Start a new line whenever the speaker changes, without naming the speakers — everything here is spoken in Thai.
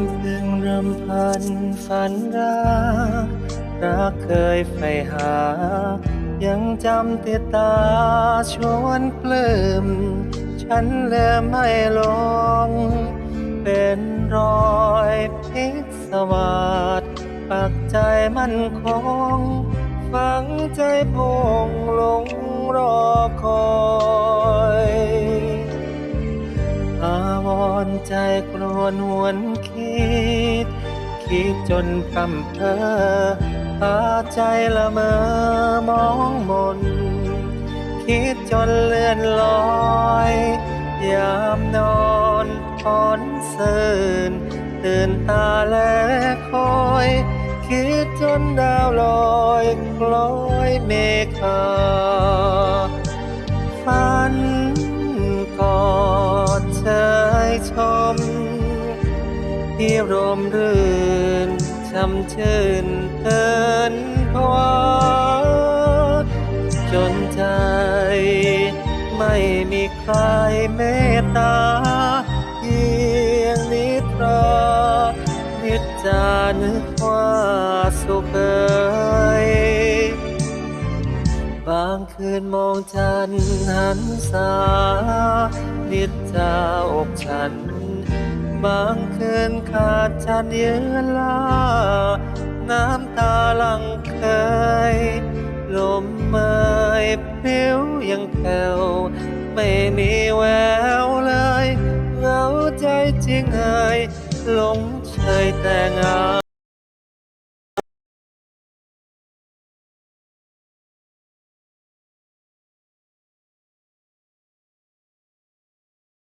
ำพึงรำพันฝันรัก รักเคยใฝ่หา ยังจำติดตาชวนปลื้มฉันเลืมไม่ลง เป็นรอยพิศวาสดปักใจมั่นคง ฝังใจพงลงรอคอย ใจกรวนหวนคิด คิดจนพร่ำเพอพาใจละเมอมองมน คิดจนเลื่อนลอย ยามนอนอ่อนเสินตื่นตาและคอย คิดจนดาวลอยคล้อยเมฆา ที่รมรื่นช่ำชื่นเอินพวจนใจ ไม่มีใครเมตตาเพียงนิทรานิจจานึกว่าสุขเอยบางคืนมองจันทร์หันษานิดจาอกฉัน บางคืนขาดฉันเยืนลา น้ำตาลังเคย ลมเมยพลิ้วยังแผ่วไม่มีแววเลยเหงาใจจริงเอ่ยหลงเชยแต่งา